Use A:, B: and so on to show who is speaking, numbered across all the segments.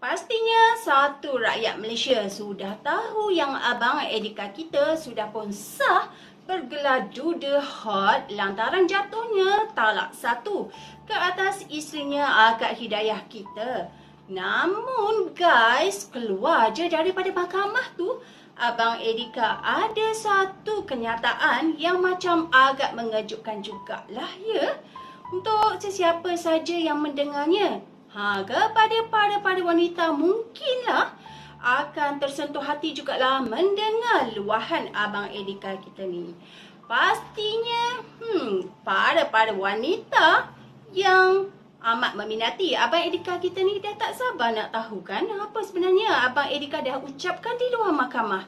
A: Pastinya satu rakyat Malaysia sudah tahu yang abang Edika kita sudah pun sah bergelar juda hot lantaran jatuhnya talak satu ke atas isterinya Akak Hidayah kita. Namun guys, keluar je daripada mahkamah tu, Abang Edika ada satu kenyataan yang macam agak mengejutkan jugalah ya. Untuk sesiapa saja yang mendengarnya. Ha, kepada para-para wanita mungkinlah akan tersentuh hati jugalah mendengar luahan Abang Edika kita ni. Pastinya, hmm, para-para wanita yang amat meminati Abang Edika kita ni dah tak sabar nak tahu kan apa sebenarnya Abang Edika dah ucapkan di luar mahkamah.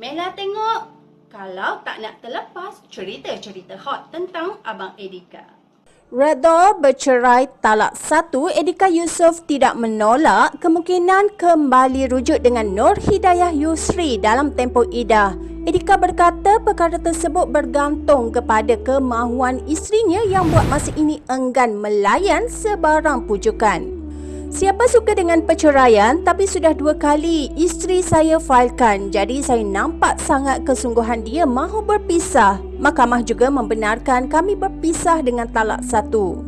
A: Mela tengok kalau tak nak terlepas cerita-cerita hot tentang Abang Edika.
B: Redha bercerai talak satu, Edika Yusof tidak menolak kemungkinan kembali rujuk dengan Nur Hidayah Yusri dalam tempoh idah. Edika berkata perkara tersebut bergantung kepada kemahuan isterinya yang buat masa ini enggan melayan sebarang pujukan. Siapa suka dengan perceraian tapi sudah dua kali isteri saya failkan jadi saya nampak sangat kesungguhan dia mahu berpisah. Mahkamah juga membenarkan kami berpisah dengan talak satu.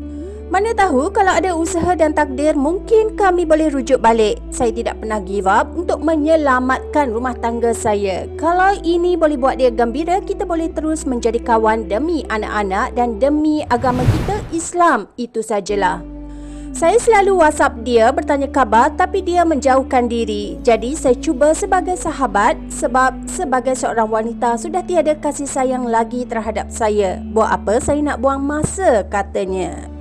B: Mana tahu kalau ada usaha dan takdir mungkin kami boleh rujuk balik. Saya tidak pernah give up untuk menyelamatkan rumah tangga saya. Kalau ini boleh buat dia gembira, kita boleh terus menjadi kawan demi anak-anak dan demi agama kita Islam. Itu sajalah. Saya selalu WhatsApp dia bertanya khabar tapi dia menjauhkan diri. Jadi saya cuba sebagai sahabat sebab sebagai seorang wanita sudah tiada kasih sayang lagi terhadap saya. Buat apa saya nak buang masa katanya.